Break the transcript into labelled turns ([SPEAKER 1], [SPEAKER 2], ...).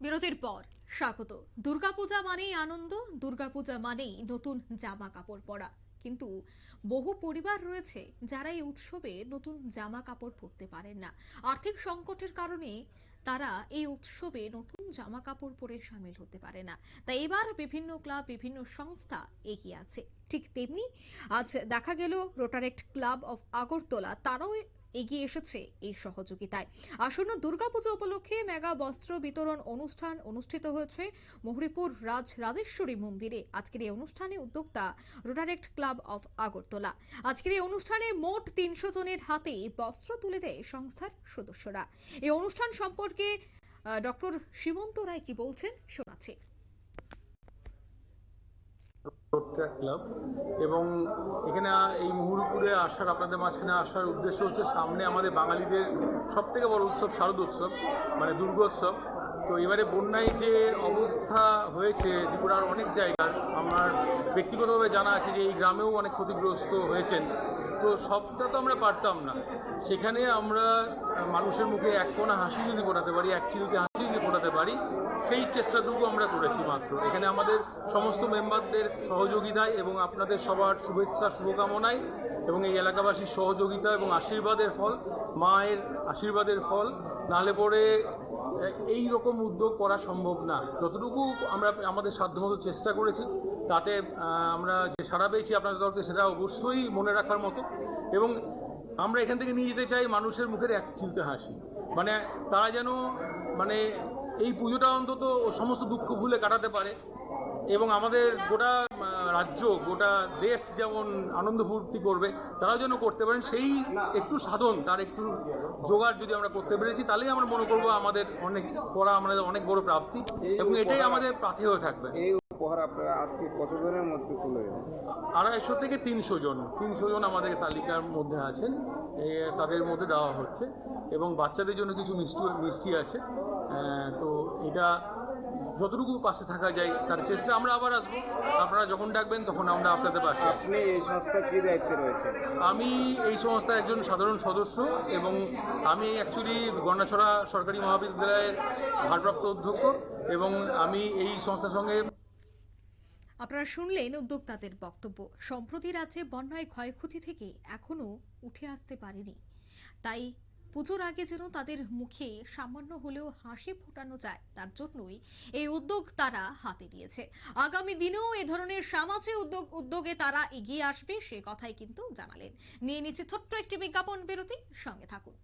[SPEAKER 1] বিরতির পর স্বাগত। দুর্গাপূজা মানেই আনন্দ, দুর্গাপূজা মানেই নতুন জামা কাপড় পরা। কিন্তু বহু পরিবার রয়েছে যারা এই উৎসবে নতুন জামা কাপড় পরতে পারেন না। আর্থিক সংকটের কারণে তারা এই উৎসবে নতুন জামা কাপড় পরে সামিল হতে পারে না। তাই এবার বিভিন্ন ক্লাব, বিভিন্ন সংস্থা এগিয়ে আছে। ঠিক তেমনি আজ দেখা গেল রোটারেক্ট ক্লাব অফ আগরতলা তারাও এগিয়ে এসেছে এই সহযোগিতায়। আসন্ন দুর্গাপুজো উপলক্ষে মেগা বস্ত্র বিতরণ অনুষ্ঠান অনুষ্ঠিত হয়েছে মহরিপুর রাজ রাজেশ্বরী মন্দিরে। আজকের এই অনুষ্ঠানে উদ্যোক্তা রোটারেক্ট ক্লাব অফ আগরতলা। আজকের এই অনুষ্ঠানে মোট তিনশো জনের হাতে বস্ত্র তুলে দেয় সংস্থার সদস্যরা। এই অনুষ্ঠান সম্পর্কে ডক্টর সীমন্ত রায় কি বলছেন শোনাচ্ছি।
[SPEAKER 2] রোডট্র্যাক ক্লাব এবং এখানে এই মুহুরপুরে আসার, আপনাদের মাঝখানে আসার উদ্দেশ্য হচ্ছে সামনে আমাদের বাঙালিদের সব থেকে বড় উৎসব শারদোৎসব মানে দুর্গোৎসব তো এবারে বন্যায় যে অবস্থা হয়েছে, ত্রিপুরার অনেক জায়গার, আমার ব্যক্তিগতভাবে জানা আছে যে এই গ্রামেও অনেক ক্ষতিগ্রস্ত হয়েছেন। তো সবটা তো আমরা পারতাম না। সেখানে আমরা মানুষের মুখে এক কোনা হাসি যদি ফোটাতে পারি, এক চিলকে হাসি যদি ফোটাতে পারি, সেই চেষ্টাটুকু আমরা করেছি মাত্র। এখানে আমাদের সমস্ত মেম্বারদের সহযোগিতায় এবং আপনাদের সবার শুভেচ্ছা, শুভকামনায় এবং এই এলাকাবাসীর সহযোগিতা এবং আশীর্বাদের ফল, মায়ের আশীর্বাদের ফল, নাহলে পরে এই রকম উদ্যোগ করা সম্ভব না। যতটুকু আমরা আমাদের সাধ্যমতো চেষ্টা করেছি, তাতে আমরা যে সাড়া পেয়েছি আপনাদের তরফে সেটা অবশ্যই মনে রাখার মতো। এবং আমরা এখান থেকে নিয়ে যেতে চাই মানুষের মুখের এক চিলতে হাসি। মানে তারা যেন মানে এই পুজোটা অন্তত সমস্ত দুঃখ ভুলে কাটাতে পারে। এবং আমাদের গোটা রাজ্য গোটা দেশ যেমন আনন্দ ফুর্তি করবে তারাও যেন করতে পারেন। সেই একটু সাধন তার একটু জোগাড় যদি আমরা করতে পেরেছি তাহলেই আমরা মনে করব আমাদের অনেক করা আমাদের অনেক বড় প্রাপ্তি। এবং এটাই আমাদের প্রাপ্তি হয়ে থাকবে।
[SPEAKER 3] উপহার আপনারা আজকে কতজনের মধ্যে তুলে
[SPEAKER 2] আড়াইশো থেকে তিনশো জন। তিনশো জন আমাদের তালিকার মধ্যে আছেন। তাদের মধ্যে দেওয়া হচ্ছে। এবং বাচ্চাদের জন্য কিছু মিষ্টি মিষ্টি আছে। তো এটা যতটুকু পাশে থাকা যায় তার চেষ্টা আমরা আবার আসব। আপনারা যখন ডাকবেন তখন আমরা আপনাদের পাশে
[SPEAKER 3] আপনি এই সংস্থার কি দায়িত্বে রয়েছেন?
[SPEAKER 2] আমি এই সংস্থার একজন সাধারণ সদস্য এবং আমি অ্যাকচুয়ালি গন্ডাছড়া সরকারি মহাবিদ্যালয়ের ভারপ্রাপ্ত অধ্যক্ষ এবং আমি এই সংস্থার সঙ্গে
[SPEAKER 1] আপনারা শুনলেন উদ্যোক্তাদের বক্তব্য। সম্প্রতি রাজ্যে বন্যায় ক্ষয়ক্ষতি থেকে এখনও উঠে আসতে পারেনি। তাই পুজোর আগে যেন তাদের মুখে সামান্য হলেও হাসি ফোটানো যায়, তার জন্যই এই উদ্যোগ তারা হাতে নিয়েছে। আগামী দিনেও এ ধরনের সামাজিক উদ্যোগ, উদ্যোগে তারা এগিয়ে আসবে, সে কথাই কিন্তু জানালেন। নিয়ে নিচ্ছে ছোট্ট একটি বিজ্ঞাপন বিরতি, সঙ্গে থাকুন।